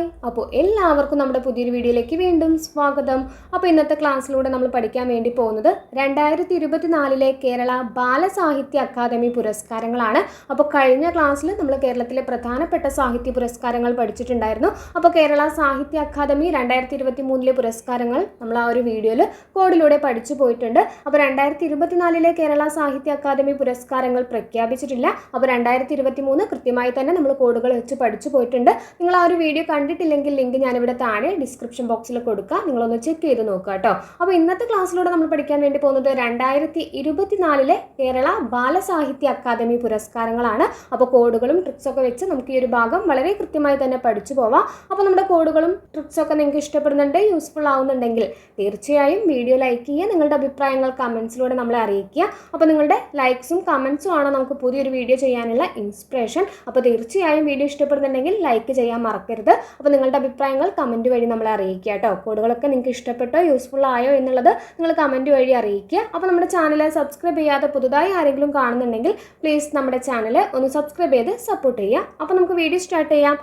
Hi അപ്പോൾ എല്ലാവർക്കും നമ്മുടെ പുതിയൊരു വീഡിയോയിലേക്ക് വീണ്ടും സ്വാഗതം. അപ്പോൾ ഇന്നത്തെ ക്ലാസ്സിലൂടെ നമ്മൾ പഠിക്കാൻ വേണ്ടി പോകുന്നത് രണ്ടായിരത്തി ഇരുപത്തിനാലിലെ കേരള ബാലസാഹിത്യ അക്കാദമി പുരസ്കാരങ്ങളാണ്. അപ്പോൾ കഴിഞ്ഞ ക്ലാസ്സിൽ നമ്മൾ കേരളത്തിലെ പ്രധാനപ്പെട്ട സാഹിത്യ പുരസ്കാരങ്ങൾ പഠിച്ചിട്ടുണ്ടായിരുന്നു. അപ്പോൾ കേരള സാഹിത്യ അക്കാദമി രണ്ടായിരത്തി ഇരുപത്തി മൂന്നിലെ പുരസ്കാരങ്ങൾ നമ്മൾ ആ ഒരു വീഡിയോയിൽ കോഡിലൂടെ പഠിച്ചു പോയിട്ടുണ്ട്. അപ്പോൾ രണ്ടായിരത്തി ഇരുപത്തിനാലിലെ കേരള സാഹിത്യ അക്കാദമി പുരസ്കാരങ്ങൾ പ്രഖ്യാപിച്ചിട്ടില്ല. അപ്പോൾ രണ്ടായിരത്തി ഇരുപത്തി മൂന്ന് കൃത്യമായി തന്നെ നമ്മൾ കോഡുകൾ വെച്ച് പഠിച്ചു പോയിട്ടുണ്ട്. നിങ്ങൾ ആ ഒരു വീഡിയോ കണ്ടിട്ടില്ലെങ്കിൽ ലിങ്ക് ഞാനിവിടെ താഴെ ഡിസ്ക്രിപ്ഷൻ ബോക്സിൽ കൊടുക്കുക നിങ്ങളൊന്ന് ചെക്ക് ചെയ്ത് നോക്കുക കേട്ടോ അപ്പോൾ ഇന്നത്തെ ക്ലാസ്സിലൂടെ നമ്മൾ പഠിക്കാൻ വേണ്ടി പോകുന്നത് രണ്ടായിരത്തി ഇരുപത്തിനാലിലെ കേരള ബാലസാഹിത്യ അക്കാദമി പുരസ്കാരങ്ങളാണ്. അപ്പോൾ കോഡുകളും ട്രിക്സൊക്കെ വെച്ച് നമുക്ക് ഈ ഒരു ഭാഗം വളരെ കൃത്യമായി തന്നെ പഠിച്ചു പോവാം. അപ്പോൾ നമ്മുടെ കോഡുകളും ട്രിക്സൊക്കെ നിങ്ങൾക്ക് ഇഷ്ടപ്പെടുന്നുണ്ട് യൂസ്ഫുൾ ആവുന്നുണ്ടെങ്കിൽ തീർച്ചയായും വീഡിയോ ലൈക്ക് ചെയ്യുക നിങ്ങളുടെ അഭിപ്രായങ്ങൾ കമൻസിലൂടെ നമ്മളെ അറിയിക്കുക. അപ്പോൾ നിങ്ങളുടെ ലൈക്സും കമൻസും ആണ് നമുക്ക് പുതിയൊരു വീഡിയോ ചെയ്യാനുള്ള ഇൻസ്പിറേഷൻ അപ്പോൾ തീർച്ചയായും വീഡിയോ ഇഷ്ടപ്പെടുന്നുണ്ടെങ്കിൽ ലൈക്ക് ചെയ്യാൻ മറക്കരുത്. അപ്പോൾ നിങ്ങളുടെ അഭിപ്രായങ്ങൾ കമന്റ് വഴി നമ്മളെ അറിയിക്കുക കേട്ടോ. കോഡുകളൊക്കെ നിങ്ങൾക്ക് ഇഷ്ടപ്പെട്ടോ യൂസ്ഫുൾ ആയോ എന്നുള്ളത് നിങ്ങൾ കമന്റ് വഴി അറിയിക്കുക. അപ്പോൾ നമ്മുടെ ചാനൽ സബ്സ്ക്രൈബ് ചെയ്യാതെ പുതുതായി ആരെങ്കിലും കാണുന്നുണ്ടെങ്കിൽ പ്ലീസ് നമ്മുടെ ചാനൽ ഒന്ന് സബ്സ്ക്രൈബ് ചെയ്ത് സപ്പോർട്ട് ചെയ്യുക. അപ്പോൾ നമുക്ക് വീഡിയോ സ്റ്റാർട്ട് ചെയ്യാം.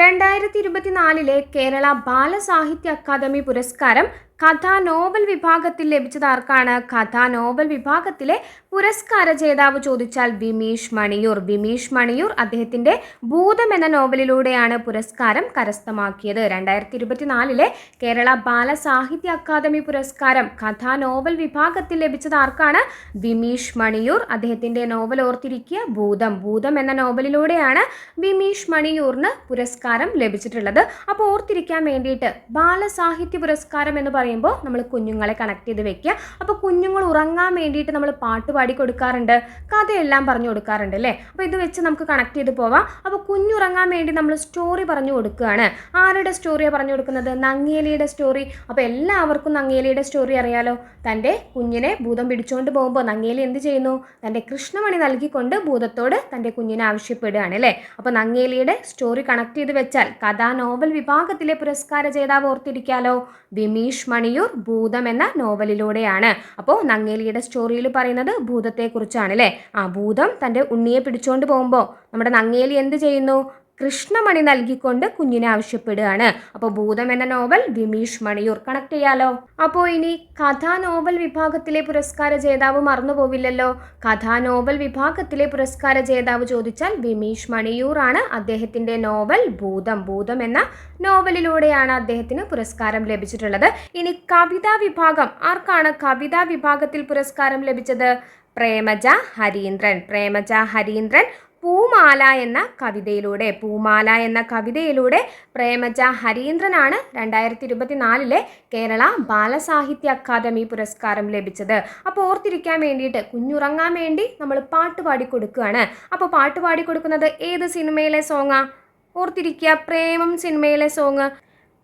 രണ്ടായിരത്തി ഇരുപത്തിനാലിലെ കേരള ബാലസാഹിത്യ അക്കാദമി പുരസ്കാരം കഥാ നോവൽ വിഭാഗത്തിൽ ലഭിച്ചത് ആർക്കാണ്? കഥാ നോവൽ വിഭാഗത്തിലെ പുരസ്കാര ജേതാവ് ചോദിച്ചാൽ ബിമീഷ് മണിയൂർ. ബിമീഷ് മണിയൂർ അദ്ദേഹത്തിന്റെ ഭൂതം എന്ന നോവലിലൂടെയാണ് പുരസ്കാരം കരസ്ഥമാക്കിയത്. രണ്ടായിരത്തി ഇരുപത്തിനാലിലെ കേരള ബാലസാഹിത്യ അക്കാദമി പുരസ്കാരം കഥാ നോവൽ വിഭാഗത്തിൽ ലഭിച്ചത് ആർക്കാണ്? ബിമീഷ് മണിയൂർ. അദ്ദേഹത്തിന്റെ നോവൽ ഓർത്തിരിക്കുക ഭൂതം. ഭൂതം എന്ന നോവലിലൂടെയാണ് ബിമീഷ് മണിയൂറിന് പുരസ്കാരം ലഭിച്ചിട്ടുള്ളത്. അപ്പോൾ ഓർത്തിരിക്കാൻ വേണ്ടിയിട്ട് ബാലസാഹിത്യ പുരസ്കാരം എന്ന് പറയുമ്പോൾ നമ്മൾ കുഞ്ഞുങ്ങളെ കണക്ട് ചെയ്ത് വെക്കുക അപ്പോൾ കുഞ്ഞുങ്ങൾ ഉറങ്ങാൻ വേണ്ടിയിട്ട് നമ്മൾ പാട്ട് പാടി കൊടുക്കാറുണ്ട്. കഥയെല്ലാം പറഞ്ഞു കൊടുക്കാറുണ്ട് അല്ലേ? അപ്പോൾ ഇത് വെച്ച് നമുക്ക് കണക്ട് ചെയ്ത് പോവാം. അപ്പോൾ കുഞ്ഞുറങ്ങാൻ വേണ്ടി നമ്മൾ സ്റ്റോറി പറഞ്ഞു കൊടുക്കുകയാണ്. ആരുടെ സ്റ്റോറിയാണ് പറഞ്ഞു കൊടുക്കുന്നത്? നങ്ങേലിയുടെ സ്റ്റോറി അപ്പോൾ എല്ലാവർക്കും നങ്ങേലിയുടെ സ്റ്റോറി അറിയാലോ. തന്റെ കുഞ്ഞിനെ ഭൂതം പിടിച്ചുകൊണ്ട് പോകുമ്പോൾ നങ്ങേലി എന്ത് ചെയ്യുന്നു? തന്റെ കൃഷ്ണമണി നൽകിക്കൊണ്ട് ഭൂതത്തോട് തന്റെ കുഞ്ഞിനെ ആവശ്യപ്പെടുകയാണ് അല്ലേ? അപ്പോൾ നങ്ങേലിയുടെ സ്റ്റോറി കണക്ട് ചെയ്ത് വെച്ചാൽ കഥാ നോവൽ വിഭാഗത്തിലെ പുരസ്കാര ജേതാവ് ഓർത്തിരിക്കാലോ? ബിമീഷ് മണിയൂർ ഭൂതം എന്ന നോവലിലൂടെയാണ്. അപ്പോൾ നങ്ങേലിയുടെ സ്റ്റോറിയിൽ പറയുന്നത് ഭൂതത്തെക്കുറിച്ചാണ് അല്ലേ ആ ഭൂതം തന്റെ ഉണ്ണിയെ പിടിച്ചുകൊണ്ട് പോകുമ്പോൾ നമ്മുടെ നങ്ങേലി എന്ത് ചെയ്യുന്നു? കൃഷ്ണമണി നൽകിക്കൊണ്ട് കുഞ്ഞിനെ ആവശ്യപ്പെടുകയാണ്. അപ്പോൾ ഭൂതം എന്ന നോവൽ വിമീഷ് മണിയൂർ കണക്ട് ചെയ്യാലോ? അപ്പോൾ ഇനി കഥാ നോവൽ വിഭാഗത്തിലെ പുരസ്കാര ജേതാവ് മറന്നു പോവില്ലല്ലോ കഥാ നോവൽ വിഭാഗത്തിലെ പുരസ്കാര ജേതാവ് ചോദിച്ചാൽ വിമീഷ് മണിയൂർ ആണ് അദ്ദേഹത്തിന്റെ നോവൽ ഭൂതം ഭൂതം എന്ന നോവലിലൂടെയാണ് അദ്ദേഹത്തിന് പുരസ്കാരം ലഭിച്ചിട്ടുള്ളത്. ഇനി കവിതാ വിഭാഗം ആർക്കാണ് കവിതാ വിഭാഗത്തിൽ പുരസ്കാരം ലഭിച്ചത്? പ്രേമജ ഹരീന്ദ്രൻ പ്രേമജ ഹരീന്ദ്രൻ പൂമാല എന്ന കവിതയിലൂടെ പൂമാല എന്ന കവിതയിലൂടെ പ്രേമജ ഹരീന്ദ്രനാണ് രണ്ടായിരത്തി ഇരുപത്തിനാലിലെ കേരള ബാലസാഹിത്യ അക്കാദമി പുരസ്കാരം ലഭിച്ചത്. അപ്പോൾ ഓർത്തിരിക്കാൻ വേണ്ടിയിട്ട് കുഞ്ഞുറങ്ങാൻ വേണ്ടി നമ്മൾ പാട്ട് പാടിക്കൊടുക്കുകയാണ് അപ്പോൾ പാട്ട് പാടിക്കൊടുക്കുന്നത് ഏത് സിനിമയിലെ സോങ്ങാ ഓർത്തിരിക്കുക പ്രേമം സിനിമയിലെ സോങ്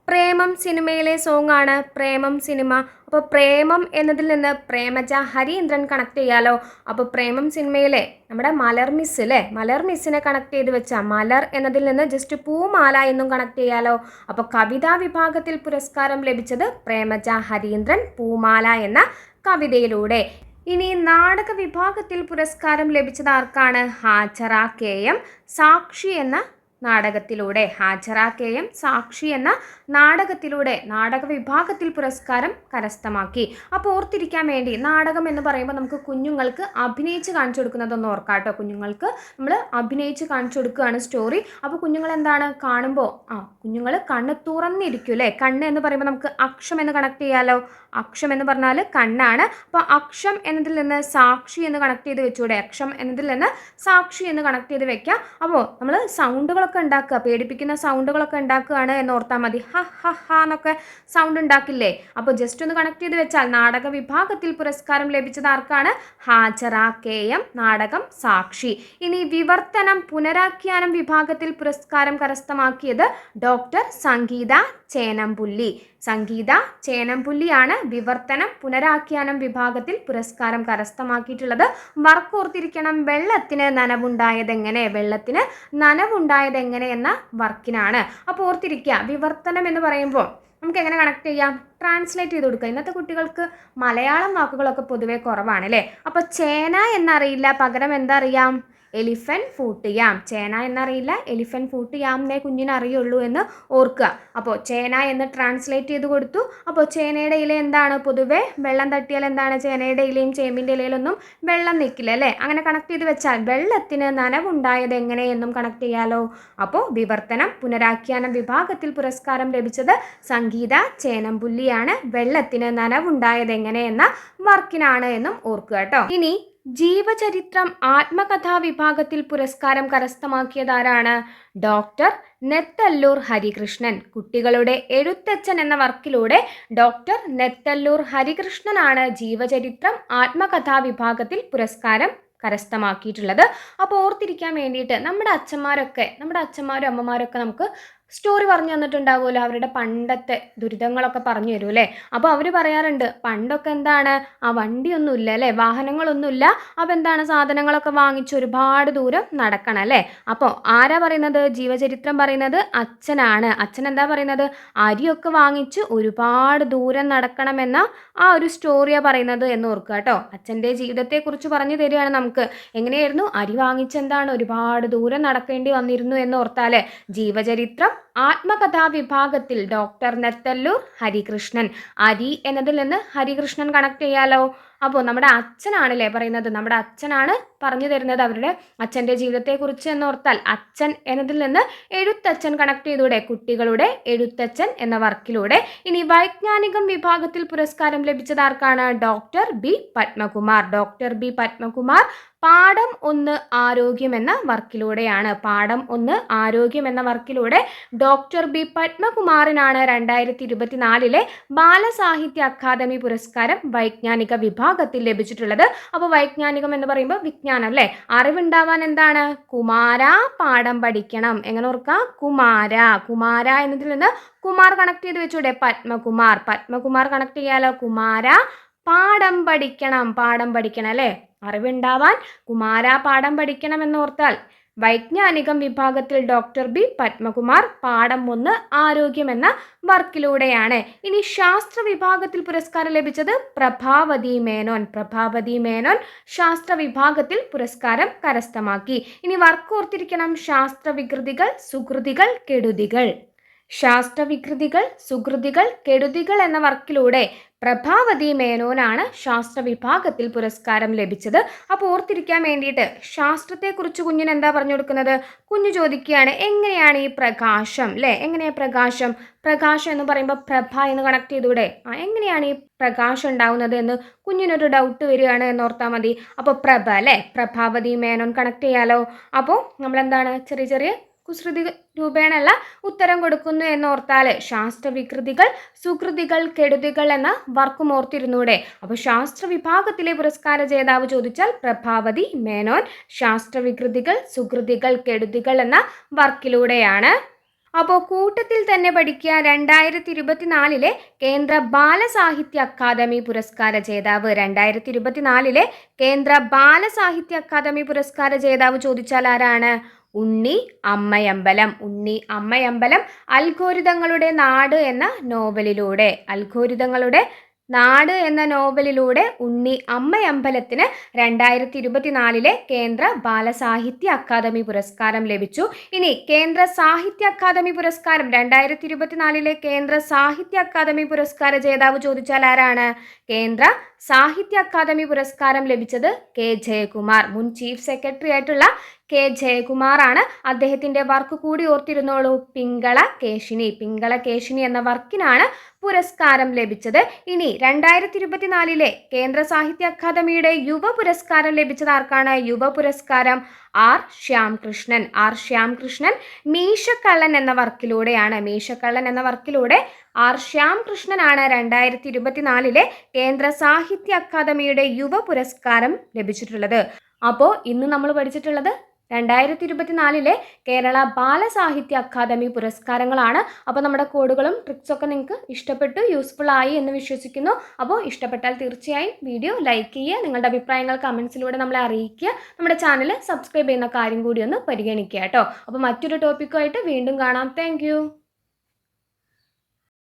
പ്രേമം സിനിമയിലെ സോങ് ആണ് പ്രേമം സിനിമ. അപ്പോൾ പ്രേമം എന്നതിൽ നിന്ന് പ്രേമജ ഹരീന്ദ്രൻ കണക്ട് ചെയ്യാലോ. അപ്പോൾ പ്രേമം സിനിമയിലെ നമ്മുടെ മലർ മിസ് അല്ലേ മലർ മിസ്സിനെ കണക്ട് ചെയ്ത് വെച്ചാൽ മലർ എന്നതിൽ നിന്ന് ജസ്റ്റ് പൂമാല എന്നും കണക്ട് ചെയ്യാലോ. അപ്പോൾ കവിതാ വിഭാഗത്തിൽ പുരസ്കാരം ലഭിച്ചത് പ്രേമജ ഹരീന്ദ്രൻ പൂമാല എന്ന കവിതയിലൂടെ. ഇനി നാടക വിഭാഗത്തിൽ പുരസ്കാരം ലഭിച്ചത് ആർക്കാണ്? ഹാജറ കെ എം സാക്ഷി എന്ന നാടകത്തിലൂടെ ഹാജറ കെ എം സാക്ഷി എന്ന നാടകത്തിലൂടെ നാടക വിഭാഗത്തിൽ പുരസ്കാരം കരസ്ഥമാക്കി. അപ്പോൾ ഓർത്തിരിക്കാൻ വേണ്ടി നാടകം എന്ന് പറയുമ്പോൾ നമുക്ക് കുഞ്ഞുങ്ങൾക്ക് അഭിനയിച്ച് കാണിച്ചു കൊടുക്കുന്നതൊന്ന് ഓർക്കാം കേട്ടോ കുഞ്ഞുങ്ങൾക്ക് നമ്മൾ അഭിനയിച്ച് കാണിച്ചു കൊടുക്കുകയാണ് സ്റ്റോറി. അപ്പോൾ കുഞ്ഞുങ്ങൾ എന്താണ് കാണുമ്പോൾ ആ കുഞ്ഞുങ്ങൾ കണ്ണ് തുറന്നിരിക്കും അല്ലേ? കണ്ണ് എന്ന് പറയുമ്പോൾ നമുക്ക് അക്ഷം എന്ന് കണക്ട് ചെയ്യാലോ? അക്ഷം എന്ന് പറഞ്ഞാൽ കണ്ണാണ്. അപ്പോൾ അക്ഷം എന്നതിൽ നിന്ന് സാക്ഷി എന്ന് കണക്ട് ചെയ്ത് വെച്ചുകൂടെ അക്ഷം എന്നതിൽ നിന്ന് സാക്ഷി എന്ന് കണക്ട് ചെയ്ത് വെക്കാം. അപ്പോൾ നമ്മൾ സൗണ്ടുകളൊക്കെ ഉണ്ടാക്കുക പേടിപ്പിക്കുന്ന സൗണ്ടുകളൊക്കെ ഉണ്ടാക്കുകയാണ് എന്ന് ഓർത്താൽ മതി. ഹ ഹ ഹ എന്നൊക്കെ സൗണ്ട് ഉണ്ടാക്കില്ലേ? അപ്പോൾ ജസ്റ്റ് ഒന്ന് കണക്ട് ചെയ്ത് വെച്ചാൽ നാടക വിഭാഗത്തിൽ പുരസ്കാരം ലഭിച്ചത് ആർക്കാണ്? ഹാജറ കെ എം നാടകം സാക്ഷി. ഇനി വിവർത്തനം പുനരാഖ്യാനം വിഭാഗത്തിൽ പുരസ്കാരം കരസ്ഥമാക്കിയത് ഡോക്ടർ സംഗീത ചേനമ്പുല്ലി സംഗീത ചേനംപുല്ലിയാണ് വിവർത്തനം പുനരാഖ്യാനം വിഭാഗത്തിൽ പുരസ്കാരം കരസ്ഥമാക്കിയിട്ടുള്ളത്. വർക്ക് ഓർത്തിരിക്കണം വെള്ളത്തിന് നനവുണ്ടായതെങ്ങനെ? വെള്ളത്തിന് നനവുണ്ടായതെങ്ങനെ എന്ന വർക്കിനാണ്. അപ്പോൾ ഓർത്തിരിക്കുക വിവർത്തനം എന്ന് പറയുമ്പോൾ നമുക്ക് എങ്ങനെ കണക്ട് ചെയ്യാം? ട്രാൻസ്ലേറ്റ് ചെയ്ത് കൊടുക്കുക. ഇന്നത്തെ കുട്ടികൾക്ക് മലയാളം വാക്കുകളൊക്കെ പൊതുവെ കുറവാണ് അല്ലേ? അപ്പോൾ ചേന എന്നറിയില്ല പകരം എന്താ അറിയാം? Elephant foot yam. ചേന എന്നറിയില്ല എലിഫൻ ഫൂട്ട് യാമിനെ കുഞ്ഞിനെ അറിയുള്ളൂ എന്ന് ഓർക്കുക. അപ്പോൾ ചേന എന്ന് ട്രാൻസ്ലേറ്റ് ചെയ്ത് കൊടുത്തു. അപ്പോൾ ചേനയുടെ ഇല എന്താണ്? പൊതുവേ വെള്ളം തട്ടിയാൽ എന്താണ്? ചേനയുടെ ഇലയും ചേമ്പിന്റെ ഇലയിലൊന്നും വെള്ളം നിൽക്കില്ല അല്ലേ? അങ്ങനെ കണക്ട് ചെയ്ത് വെച്ചാൽ വെള്ളത്തിന് നനവുണ്ടായത് എങ്ങനെയെന്നും കണക്ട് ചെയ്യാലോ? അപ്പോൾ വിവർത്തനം പുനരാഖ്യാനം വിഭാഗത്തിൽ പുരസ്കാരം ലഭിച്ചത് സംഗീത ചേനമ്പുല്ലിയാണ്. വെള്ളത്തിന് നനവുണ്ടായത് എങ്ങനെയെന്ന വർക്കിനാണ് എന്നും ഓർക്കുക കേട്ടോ. ഇനി ജീവചരിത്രം ആത്മകഥാ വിഭാഗത്തിൽ പുരസ്കാരം കരസ്ഥമാക്കിയതാരാണ് ഡോക്ടർ നെത്തല്ലൂർ ഹരികൃഷ്ണൻ. കുട്ടികളുടെ എഴുത്തച്ഛൻ എന്ന വർക്കിലൂടെ ഡോക്ടർ നെത്തല്ലൂർ ഹരികൃഷ്ണനാണ് ജീവചരിത്രം ആത്മകഥാ വിഭാഗത്തിൽ പുരസ്കാരം കരസ്ഥമാക്കിയിട്ടുള്ളത്. അപ്പോൾ ഓർത്തിരിക്കാൻ വേണ്ടിയിട്ട് നമ്മുടെ അച്ഛന്മാരൊക്കെ നമ്മുടെ അച്ഛന്മാരും അമ്മമാരൊക്കെ നമുക്ക് സ്റ്റോറി പറഞ്ഞു തന്നിട്ടുണ്ടാവുമല്ലോ. അവരുടെ പണ്ടത്തെ ദുരിതങ്ങളൊക്കെ പറഞ്ഞു തരും അല്ലേ? അപ്പോൾ അവർ പറയാറുണ്ട് പണ്ടൊക്കെ എന്താണ്? ആ വണ്ടിയൊന്നുമില്ല അല്ലേ? വാഹനങ്ങളൊന്നുമില്ല. അപ്പോൾ എന്താണ്? സാധനങ്ങളൊക്കെ വാങ്ങിച്ച് ഒരുപാട് ദൂരം നടക്കണം അല്ലേ? അപ്പോൾ ആരാ പറയുന്നത്? ജീവചരിത്രം പറയുന്നത് അച്ഛനാണ്. അച്ഛൻ എന്താ പറയുന്നത്? അരിയൊക്കെ വാങ്ങിച്ച് ഒരുപാട് ദൂരം നടക്കണമെന്ന ആ ഒരു സ്റ്റോറിയാണ് പറയുന്നത് എന്ന് ഓർക്കുക കേട്ടോ. അച്ഛന്റെ ജീവിതത്തെക്കുറിച്ച് പറഞ്ഞു തരികയാണ് നമുക്ക്. എങ്ങനെയായിരുന്നു? അരി വാങ്ങിച്ചെന്താണ് ഒരുപാട് ദൂരം നടക്കേണ്ടി വന്നിരുന്നു എന്ന് ഓർത്താൽ ജീവചരിത്രം ആത്മകഥാ വിഭാഗത്തിൽ ഡോക്ടർ നെത്തല്ലൂർ ഹരികൃഷ്ണൻ. അരി എന്നതിൽ നിന്ന് ഹരികൃഷ്ണൻ കണക്ട് ചെയ്യാലോ? അപ്പോൾ നമ്മുടെ അച്ഛനാണല്ലേ പറയുന്നത്? നമ്മുടെ അച്ഛനാണ് പറഞ്ഞു തരുന്നത് അവരുടെ അച്ഛന്റെ ജീവിതത്തെക്കുറിച്ച് എന്നോർത്താൽ. അച്ഛൻ എന്നതിൽ നിന്ന് എഴുത്തച്ഛൻ കണക്ട് ചെയ്തൂടെ? കുട്ടികളുടെ എഴുത്തച്ഛൻ എന്ന വർക്കിലൂടെ. ഇനി വൈജ്ഞാനികം വിഭാഗത്തിൽ പുരസ്കാരം ലഭിച്ചത് ആർക്കാണ്? Doctor B Padmakumar. Doctor B Padmakumar പാഠം ഒന്ന് ആരോഗ്യം എന്ന വർക്കിലൂടെയാണ്. പാഠം ഒന്ന് ആരോഗ്യം എന്ന വർക്കിലൂടെ ഡോക്ടർ ബി പത്മകുമാറിനാണ് രണ്ടായിരത്തി ഇരുപത്തിനാലിലെ ബാലസാഹിത്യ അക്കാദമി പുരസ്കാരം വൈജ്ഞാനിക വിഭാഗത്തിൽ ലഭിച്ചിട്ടുള്ളത്. അപ്പോൾ വൈജ്ഞാനികം എന്ന് പറയുമ്പോൾ വിജ്ഞാനം അല്ലേ? അറിവുണ്ടാവാൻ എന്താണ്? കുമാര പാഠം പഠിക്കണം. എങ്ങനെ ഓർക്കുക കുമാര. കുമാര എന്നതിൽ നിന്ന് കുമാർ കണക്ട് ചെയ്ത് വെച്ചൂടെ? പത്മകുമാർ. പത്മകുമാർ കണക്ട് ചെയ്യാലോ? കുമാര പാഠം പഠിക്കണം. പാഠം പഠിക്കണം അല്ലേ? അറിവുണ്ടാവാൻ കുമാര പാഠം പഠിക്കണം എന്നോർത്താൽ വൈജ്ഞാനികം വിഭാഗത്തിൽ ഡോക്ടർ ബി പത്മകുമാർ പാഠം ഒന്ന് ആരോഗ്യം എന്ന വർക്കിലൂടെയാണ്. ഇനി ശാസ്ത്ര വിഭാഗത്തിൽ പുരസ്കാരം ലഭിച്ചത് പ്രഭാവതി മേനോൻ. പ്രഭാവതി മേനോൻ ശാസ്ത്ര വിഭാഗത്തിൽ പുരസ്കാരം കരസ്ഥമാക്കി. ഇനി വർക്ക് ഓർത്തിരിക്കണം ശാസ്ത്ര വികൃതികൾ സുകൃതികൾ കെടുതികൾ. ശാസ്ത്രവികൃതികൾ സുകൃതികൾ കെടുതികൾ എന്ന വർക്കിലൂടെ പ്രഭാവതി മേനോനാണ് ശാസ്ത്ര വിഭാഗത്തിൽ പുരസ്കാരം ലഭിച്ചത്. അപ്പോൾ ഓർത്തിരിക്കാൻ വേണ്ടിയിട്ട് ശാസ്ത്രത്തെക്കുറിച്ച് കുഞ്ഞിന് എന്താ പറഞ്ഞു കൊടുക്കുന്നത്? കുഞ്ഞു ചോദിക്കുകയാണ് എങ്ങനെയാണ് ഈ പ്രകാശം? അല്ലേ എങ്ങനെയാണ് പ്രകാശം? പ്രകാശം എന്ന് പറയുമ്പോൾ പ്രഭ എന്ന് കണക്ട് ചെയ്തൂടെ ആ എങ്ങനെയാണ് ഈ പ്രകാശം ഉണ്ടാവുന്നത് എന്ന് കുഞ്ഞിനൊരു ഡൗട്ട് വരികയാണ് എന്ന് ഓർത്താൽ മതി. അപ്പോൾ പ്രഭ അല്ലേ പ്രഭാവതി മേനോൻ കണക്ട് ചെയ്യാലോ? അപ്പോൾ നമ്മളെന്താണ്? ചെറിയ ചെറിയ കുസൃതി രൂപേണല്ല ഉത്തരം കൊടുക്കുന്നു എന്നോർത്താൽ ശാസ്ത്രവികൃതികൾ സുകൃതികൾ കെടുതികൾ എന്ന വർക്കും ഓർത്തിരുന്നൂടെ. അപ്പോൾ ശാസ്ത്ര വിഭാഗത്തിലെ പുരസ്കാര ജേതാവ് ചോദിച്ചാൽ പ്രഭാവതി മേനോൻ ശാസ്ത്രവികൃതികൾ സുകൃതികൾ കെടുതികൾ എന്ന വർക്കിലൂടെയാണ്. അപ്പോൾ കൂട്ടത്തിൽ തന്നെ പഠിക്കുക രണ്ടായിരത്തി ഇരുപത്തിനാലിലെ കേന്ദ്ര ബാലസാഹിത്യ അക്കാദമി പുരസ്കാര ജേതാവ്. രണ്ടായിരത്തി ഇരുപത്തിനാലിലെ കേന്ദ്ര ബാലസാഹിത്യ അക്കാദമി പുരസ്കാര ജേതാവ് ചോദിച്ചാൽ ആരാണ്? ഉണ്ണി അമ്മയമ്പലം. ഉണ്ണി അമ്മയമ്പലം അൽഗോരിതങ്ങളുടെ നാട് എന്ന നോവലിലൂടെ അൽഗോരിതങ്ങളുടെ നാട് എന്ന നോവലിലൂടെ ഉണ്ണി അമ്മയമ്പലത്തിന് രണ്ടായിരത്തി ഇരുപത്തിനാലിലെ കേന്ദ്ര ബാലസാഹിത്യ അക്കാദമി പുരസ്കാരം ലഭിച്ചു. ഇനി കേന്ദ്ര സാഹിത്യ അക്കാദമി പുരസ്കാരം രണ്ടായിരത്തി ഇരുപത്തിനാലിലെ കേന്ദ്ര സാഹിത്യ അക്കാദമി പുരസ്കാര ജേതാവ് ചോദിച്ചാൽ ആരാണ്? കേന്ദ്ര സാഹിത്യ അക്കാദമി പുരസ്കാരം ലഭിച്ചത് കെ. ജയകുമാർ. മുൻ ചീഫ് സെക്രട്ടറി ആയിട്ടുള്ള കെ ജയകുമാറാണ്. അദ്ദേഹത്തിന്റെ വർക്ക് കൂടി ഓർത്തിരുന്നോളൂ. പിങ്കള കേശിനി. പിങ്കള കേശിനി എന്ന വർക്കിനാണ് പുരസ്കാരം ലഭിച്ചത്. ഇനി രണ്ടായിരത്തി ഇരുപത്തിനാലിലെ കേന്ദ്ര സാഹിത്യ അക്കാദമിയുടെ യുവ പുരസ്കാരം ലഭിച്ചത് ആർക്കാണ്? യുവ പുരസ്കാരം ആർ ശ്യാംകൃഷ്ണൻ. ആർ ശ്യാംകൃഷ്ണൻ മീശക്കള്ളൻ എന്ന വർക്കിലൂടെയാണ്. മീശക്കള്ളൻ എന്ന വർക്കിലൂടെ ആർ ശ്യാംകൃഷ്ണനാണ് രണ്ടായിരത്തി ഇരുപത്തിനാലിലെ കേന്ദ്ര സാഹിത്യ അക്കാദമിയുടെ യുവ പുരസ്കാരം ലഭിച്ചിട്ടുള്ളത്. അപ്പോൾ ഇന്ന് നമ്മൾ പഠിച്ചിട്ടുള്ളത് രണ്ടായിരത്തി ഇരുപത്തിനാലിലെ കേരള ബാലസാഹിത്യ അക്കാദമി പുരസ്കാരങ്ങളാണ്. അപ്പോൾ നമ്മുടെ കോഡുകളും ട്രിക്സൊക്കെ നിങ്ങൾക്ക് ഇഷ്ടപ്പെട്ടു യൂസ്ഫുൾ ആയി എന്ന് വിശ്വസിക്കുന്നു. അപ്പോൾ ഇഷ്ടപ്പെട്ടാൽ തീർച്ചയായും വീഡിയോ ലൈക്ക് ചെയ്യുക നിങ്ങളുടെ അഭിപ്രായങ്ങൾ കമൻസിലൂടെ നമ്മളെ അറിയിക്കുക നമ്മുടെ ചാനൽ സബ്സ്ക്രൈബ് ചെയ്യുന്ന കാര്യം കൂടി ഒന്ന് പരിഗണിക്കുക കേട്ടോ. അപ്പോൾ മറ്റൊരു ടോപ്പിക്കുമായിട്ട് വീണ്ടും കാണാം. താങ്ക്